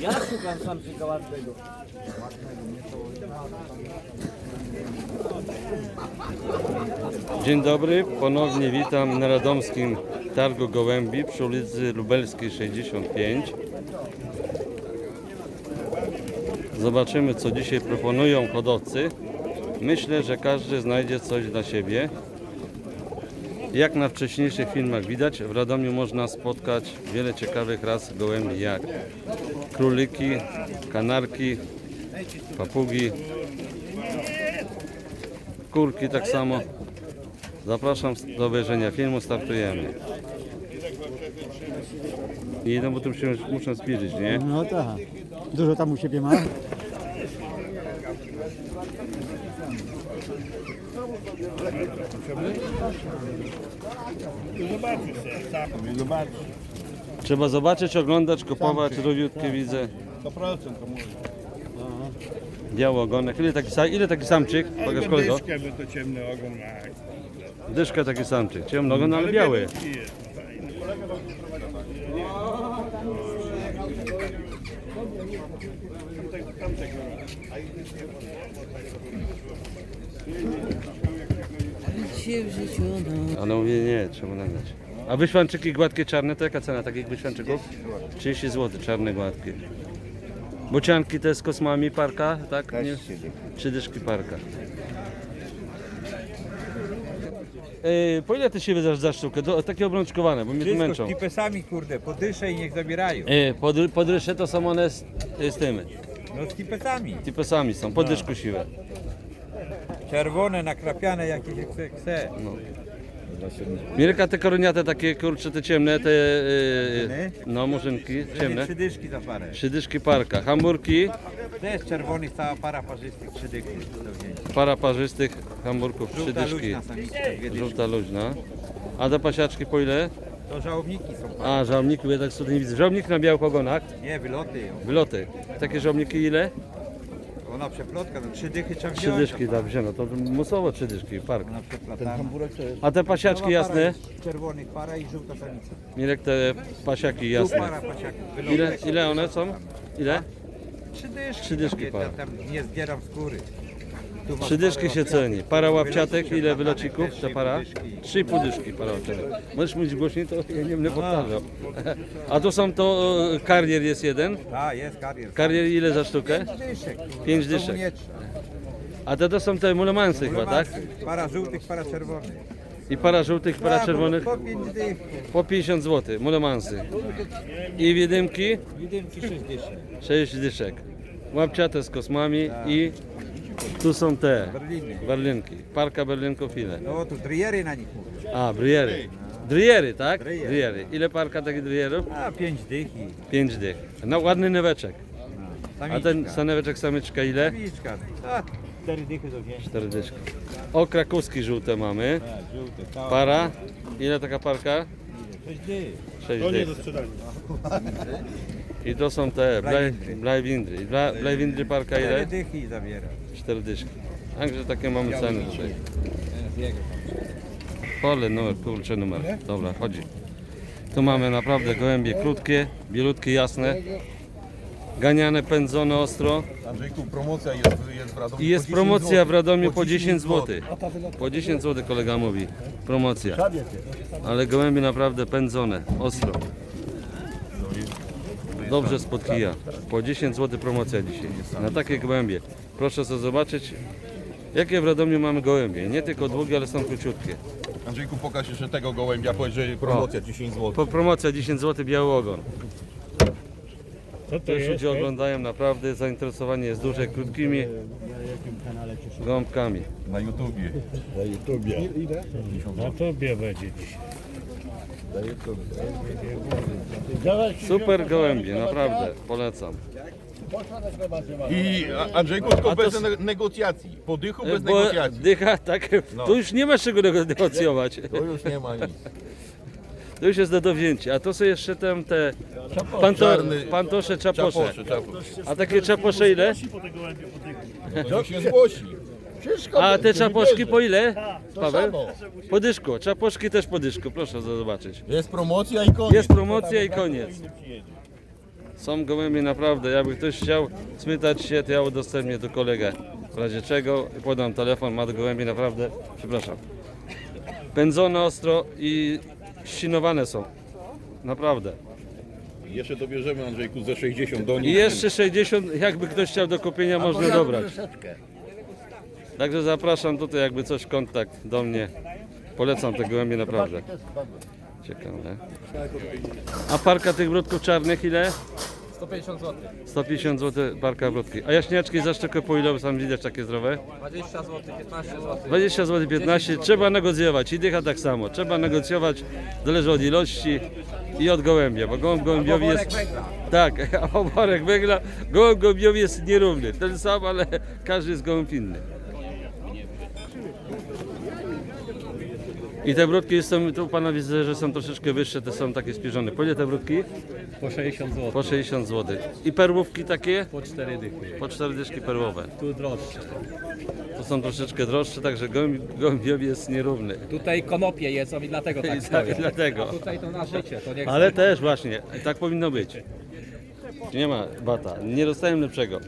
Ja szukam samczyka łatwego. Dzień dobry, ponownie witam na Radomskim Targu Gołębi przy ulicy Lubelskiej 65. Zobaczymy co dzisiaj proponują hodowcy. Myślę, że każdy znajdzie coś dla siebie. Jak na wcześniejszych filmach widać, w Radomiu można spotkać wiele ciekawych ras gołębi jak króliki, kanarki, papugi, kurki tak samo. Zapraszam do obejrzenia filmu, startujemy. I jeden, bo tu się muszę zbliżyć, nie? No tak. Dużo tam u siebie ma? Trzeba zobaczyć, oglądać, kupować, rowiutkie widzę. 100% to mówię. Biały ogonek. Ile taki, sa- ile taki samczyk? Pokaż kolego. Dyszkę, bo to ciemny ogon ma. Dyszka taki samczyk. Ciemny ogon, ale biały. biedny jest, fajny. Ale mówię nie, trzeba nagrać. A wyświanczyki gładkie czarne to jaka cena takich wyświanczyków? 30 zł, czarne gładkie. Bocianki te z kosmami parka, tak? Nie? Trzy dyszki parka. Ej, po ile ty się wydasz za sztukę? To, takie obrączkowane, bo mnie tu Wszystko męczą. z tipesami, kurde, podyszę i niech zabierają. Ej, podry, podrysze to są one z, z tym, No z tipesami. typesami są, podyszku siłę. Czerwone, nakrapiane jakieś jak se chce. Mirka, te koroniate takie, kurcze, te ciemne, te, yy, Murzynki? no murzynki, ciemne. Trzy dyszki za parę. Trzy dyszki parka, hamburki, To jest czerwony, cała para parzystych, trzy dyszki do wzięcia. para parzystych hamburków, trzy Żółta dyszki. luźna samiczka, dwie dyszki. Żółta luźna. A te pasiaczki po ile? To żałobniki są. A, żałobniku, ja tak tutaj nie widzę. Żałobnik na białych ogonach, Nie, wyloty wyloty. Takie żałobniki ile? Ona przeplotka, no trzy dychy trzeba Trzy wziąć. dyszki, da, wzięno, to musowo trzy dyszki, park. Ona. A te pasiaczki jasne? Czerwonych para i żółta samica. Mirek, te pasiaki Tu jasne. para pasiaków. Ile, ile one są? Ile? Trzy dyszki. Trzy dyszki ja para. tam nie zbieram skóry. Trzy dyszki się ceni. Para łapciatek, ile wylocików? Ta para? Trzy i pół dyszki para łapciatek. Możesz mówić głośniej, to ja nie będę powtarzał. A tu są to, e, karier jest jeden. A, jest karier. Karier ile za sztukę? Pięć to dyszek. A te to są te mulemansy chyba, tak? Para żółtych, para czerwonych. I para żółtych, para bo czerwonych Po 5 dych. po 50 zł, mulemansy. I wiedymki Jedynki 6 dyszek. 6 dyszek. Łapciate z kosmami i tu są te Berliny. berlinki. Parka berlinków ile? No tu driery na nich mówię. A, briery. Driery, tak? Driery. Driery. Ile parka takich drierów? A 5 dych i 5 dych. No ładny neweczek. samiczka. A ten saneweczek samyczka ile? Samiczka. A 4 dychy do wzięcia. 4 dyszki. O, krakowski żółte mamy. A, żółte. Cała Para. Ile taka parka? 6 dych. 6 To nie dych. do sprzedania. I to są te Blajwindry. blajwindry. Blajwindry parka 4 ile? dychy i zabiera. 4 dyszki. Także takie mamy ceny tutaj. Pole numer, kurczę numer. Dobra, chodzi. Tu mamy naprawdę gołębie krótkie, bielutkie, jasne. Ganiane, pędzone ostro. Andrzejku, promocja jest, jest w Radomiu. I jest po 10 promocja w. Radomiu po 10 zł. Po 10 zł kolega mówi. Promocja. Ale gołębie naprawdę pędzone, ostro. Dobrze spod kija. Po 10 zł promocja dzisiaj. Na takie gołębie. Proszę sobie zobaczyć, jakie w Radomiu mamy gołębie. Nie tylko długie, ale są króciutkie. Andrzejku, pokaż jeszcze tego gołębia, powiedz, że promocja 10 zł. Po promocja 10 zł biały ogon. Co to Też ludzie oglądają naprawdę, zainteresowanie jest duże krótkimi gąbkami. Na YouTubie. Na tobie będzie dzisiaj. Super gołębie, naprawdę, polecam. I a- Andrzejku, tylko to bez ne- negocjacji. Po dychu bez Bo negocjacji. dycha, tak, tu już nie ma czego nego- negocjować. To już nie ma nic. To już jest do dowzięcia. A to są jeszcze tam te panto, Czarny- pantosze, czaposze. Czaposze, czaposze. A takie czaposze ile? To niech się zgłosi. Wszystko A te będzie, po ile? To Paweł? samo. Po dyszku. Czaposzki też po dyszku, proszę zobaczyć. Jest promocja i koniec. Jest promocja i koniec. Są gołębie naprawdę, jakby ktoś chciał spytać się, to ja udostępnię tu kolegę. W razie czego podam telefon, ma do gołębie naprawdę, przepraszam. Pędzone ostro i ścinowane są. Naprawdę. Jeszcze dobierzemy Andrzejku ze 60 do I nich. jeszcze 60, jakby ktoś chciał do kupienia, można dobrać. Także zapraszam tutaj, jakby coś, kontakt do mnie. Polecam te gołębie naprawdę. Ciekawe. A parka tych wrótków czarnych ile? 150 zł. 150 zł parka wrótki. A jaśniaczki za sztukę po ile sam widać takie zdrowe? 20 zł, 15 zł. 20 zł 15. Trzeba negocjować i dycha tak samo. Trzeba negocjować, zależy od ilości i od gołębia, bo gołąb gołębiowi jest... Tak, a oborek węgla, gołąb gołębiowi jest nierówny. Ten sam, ale każdy jest gołąb inny. I te brudki są, tu u pana widzę, że są troszeczkę wyższe, te są takie spiżone. Po ile te brudki? Po 60 zł. Po 60 zł. I perłówki takie? Po 4 dychy. Po 4 dyszki perłowe. Tu droższe. To są troszeczkę droższe, także gołęb, gołębiowi jest nierówny. Tutaj konopie jedzą i dlatego I tak tak, stoją. dlatego. Tutaj to na życie, to nie Ale też właśnie, tak powinno być. Nie ma bata, nie dostałem lepszego.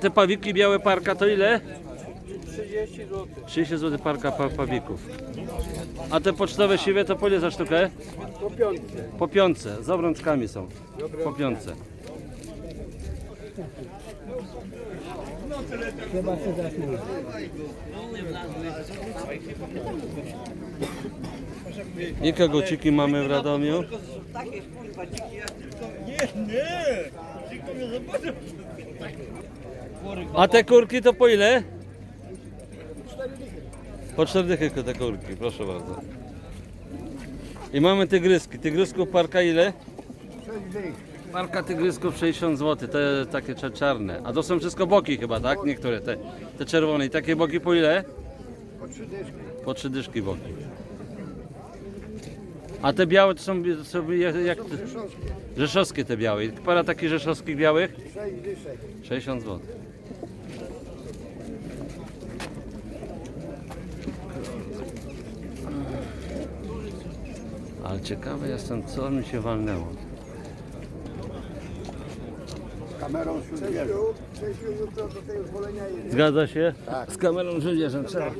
Te pawiki białe parka to ile? 30 zł. 30 zł parka pa pawików. A te pocztowe siwe to po ile za sztukę? Po piątce, z obrączkami są. Po piątce. I koguciki mamy w Radomiu. A te kurki to po ile? Po cztery dychy te kurki, proszę bardzo. I mamy tygryski. Tygrysków parka ile? Parka tygrysków 60 zł, te takie czarne. A to są wszystko boki chyba, tak? Niektóre te, te czerwone. I takie boki po ile? Po trzy dyszki. Po trzy dyszki boki. A te białe to są, to są jak, jak te, Rzeszowskie te białe. Para takich rzeszowskich białych? 60 zł. Ale ciekawy jestem, co mi się walnęło. Zgadza się? Tak. Z kamerą żołnierzem trzeba.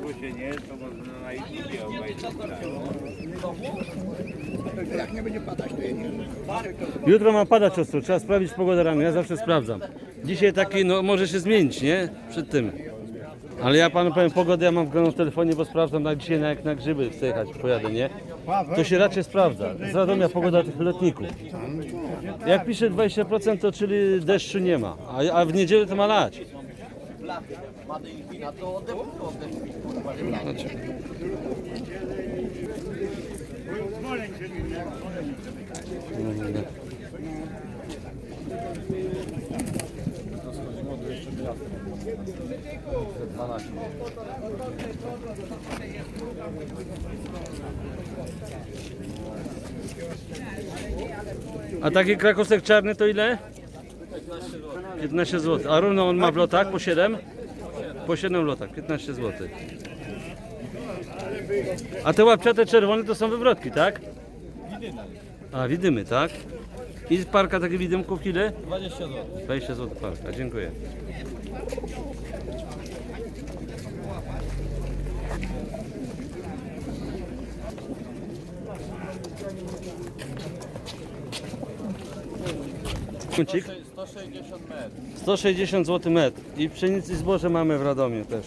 Jutro ma padać ostro, trzeba sprawdzić pogodę rano, ja zawsze sprawdzam. Dzisiaj taki, no może się zmienić, nie? Przed tym. Ale ja panu powiem, pogodę ja mam wgraną w telefonie, bo sprawdzam na dzisiaj, na, jak na grzyby chcę jechać, pojadę, nie? To się raczej sprawdza. Z Radomia pogoda tych lotników. Jak pisze 20%, to czyli deszczu nie ma, a, a w niedzielę to ma lać. A taki krakowsek czarny to ile? 15 zł. A równo on ma w lotach po 7? Po 7 lotach, 15 zł. A te łapciate czerwone to są wywrotki, tak? A, widymy, tak? I parka takich widymków ile? 20 zł. 20 zł parka, dziękuję. Kucik? 160 zł metr. I pszenicy zboże mamy w Radomiu też.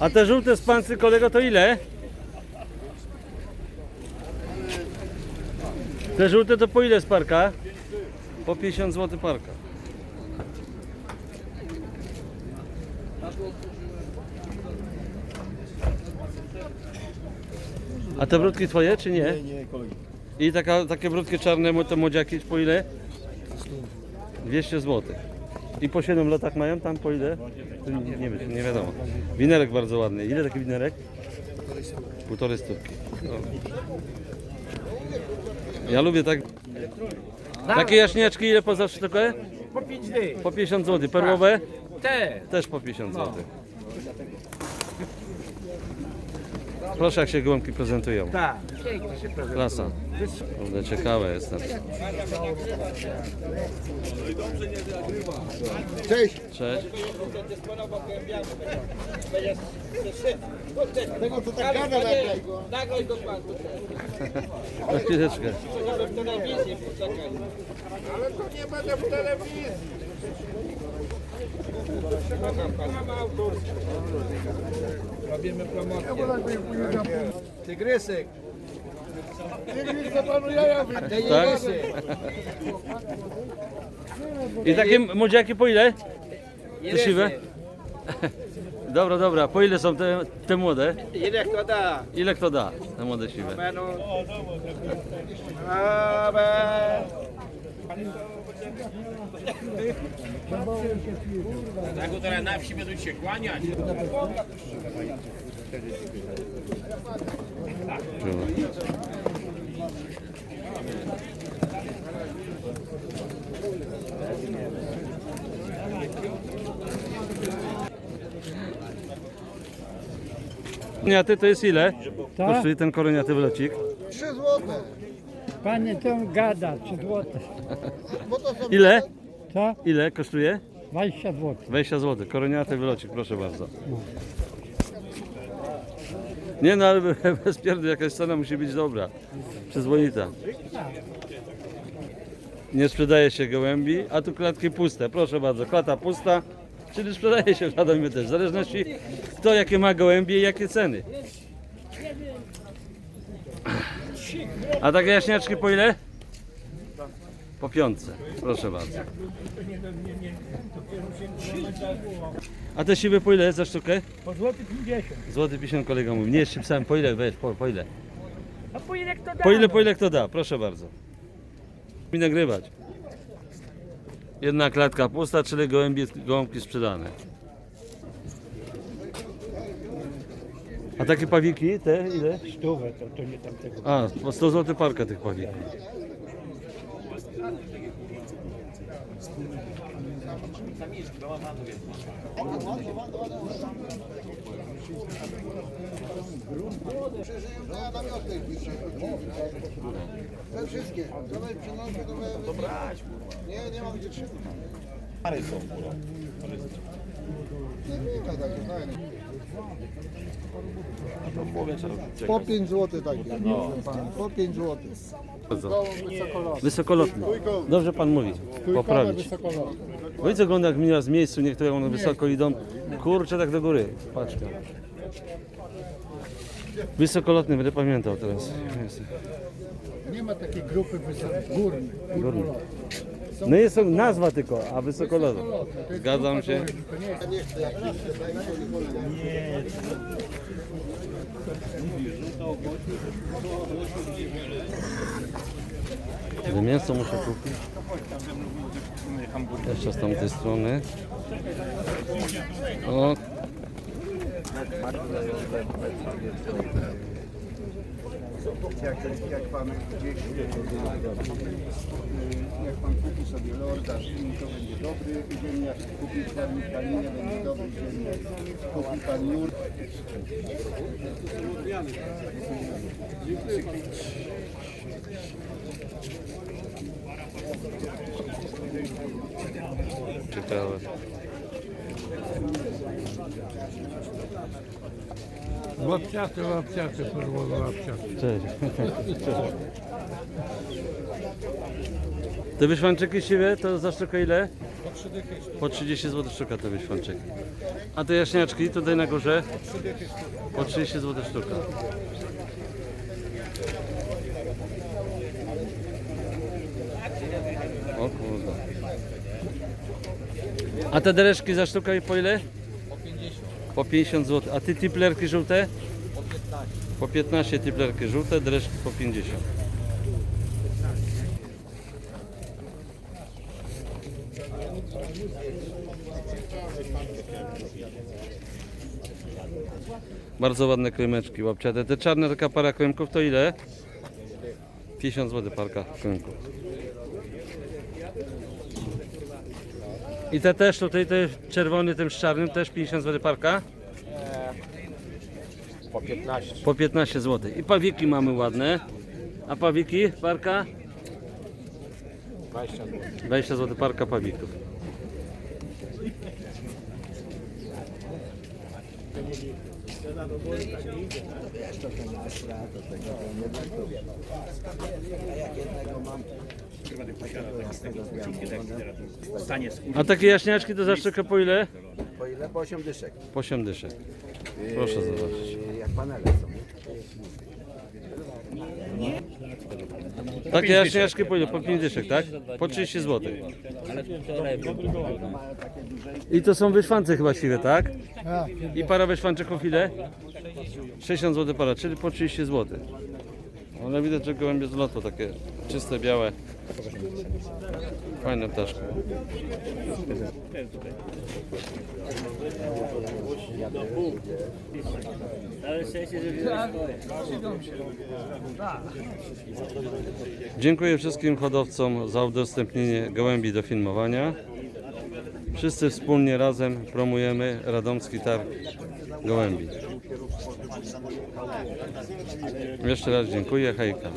A te żółte spansy kolego to ile? Te żółte to po ile z parka? Po 50 zł parka. A te brudki twoje, czy nie? Nie, nie, kolegi. I taka, takie brudki czarne, te młodziaki po ile? 200 zł. I po 7 latach mają tam po ile? Nie, nie wiem, nie wiadomo. Winerek bardzo ładny. Ile taki winerek? Półtorej stówki. No. Ja lubię tak. Takie jaśniaczki ile po za sztukę? Po 5 dni. Po 50 zł. Perłowe? Te. Też po 50 zł. Proszę jak się gołąbki prezentują. Tak. Pięknie się prezentuje. Klasa. Kurde, ciekawe jestem. Cześć. Cześć. Tego co tak gada nagraj go. Na chwileczkę. Robimy promocję. Tygrysek. Tygrys to panu jaja. Tak? I takie młodziaki po ile? Te siwe? Dobra, dobra. Po ile są te, te młode? Ile kto da? Ile kto da? Te młode siwe. Menu. Amen. Tak, teraz na wsi będą się kłaniać. Koroniaty to jest ile? Tak? Kosztuje ten koroniaty wlocik? 3 złote. Panie to gada, 3 złote. Ile? Co? Ile kosztuje? 20 zł. 20 zł. Koroniaty wylocik, proszę bardzo. Nie no, ale bez pierdy jakaś cena musi być dobra. Przyzwoita. Nie sprzedaje się gołębi, a tu klatki puste. Proszę bardzo, klata pusta, czyli sprzedaje się w Radomiu też. W zależności kto jakie ma gołębie i jakie ceny. A takie jaśniaczki po ile? Po piątce. Proszę bardzo. A te siwy po ile za sztukę? Po złoty 50. Złoty 50 kolega mówi. Nie, jeszcze pisałem po ile, weź, po, po ile? A po ile kto da? Po ile, po ile kto da? Proszę bardzo. Mi nagrywać. Jedna klatka pusta, czyli gołębie, gołąbki sprzedane. A takie pawiki, te ile? Stówę, to, to nie tamtego. A, po 100 zł parka tych pawików. Te wszystkie. Dawaj przynoszę. Nie, nie mam gdzie trzymać. Pary są. Nie wika tak, fajne. Po 5 zł takie. Po 5 zł. Wysokolotny. Dobrze pan mówi. Poprawić. Wiecie, ogląda jak mina z miejscu, niektóre one wysoko idą. Kurczę, tak do góry. Paczka. Wysokolotny, będę pamiętał teraz. Nie ma takiej grupy górnej. Górny. No jest nazwa tylko, a wysokolotny. Zgadzam się. Mięso muszę kupić. Jeszcze z tamtej strony. O. Jak, jak pan gdzieś jak pan kupi sobie lorda, to będzie dobry ziemniak, kupi pan kalinę, będzie dobry ziemniak, kupi pan jur. Ciekawe. Łapciaty, łapciaty, perłowe łapciaty. Cześć. Te wyszwanczyki siwe to za sztukę ile? Po 30 zł sztuka te wyszwanczyki. A te jaśniaczki tutaj na górze? Po 30 zł sztuka. O kurde. A te dereszki za sztukę po ile? Po 50. Po 50 zł. A ty tiplerki żółte? Po 15 tiplerki żółte, dreszki po 50. Bardzo ładne krymeczki, łapciate. Te czarne taka para krymków to ile? 50 zł parka krymków. I te też tutaj, te czerwony tym z czarnym też 50 zł parka? Po 15. Po 15 zł. I pawiki mamy ładne. A pawiki parka? 20 zł. 20 zł parka pawików. A takie jaśniaczki to zaszczyka po ile? Po ile? Po 8 dyszek. Po 8 dyszek. Proszę zobaczyć. Jak panele są. Takie jaśniaczki po ile? Po 5 dyszek, tak? Po 30 zł. I to są wyszwance chyba siwe, tak? I para wyszwanczyków ile? 60 zł para, czyli po 30 zł. Ale widać, że gołębie z lotu takie czyste, białe. Fajne ptaszki. Dziękuję wszystkim hodowcom za udostępnienie gołębi do filmowania. Wszyscy wspólnie razem promujemy Radomski Targ Gołębi. Jeszcze raz dziękuję, hejka.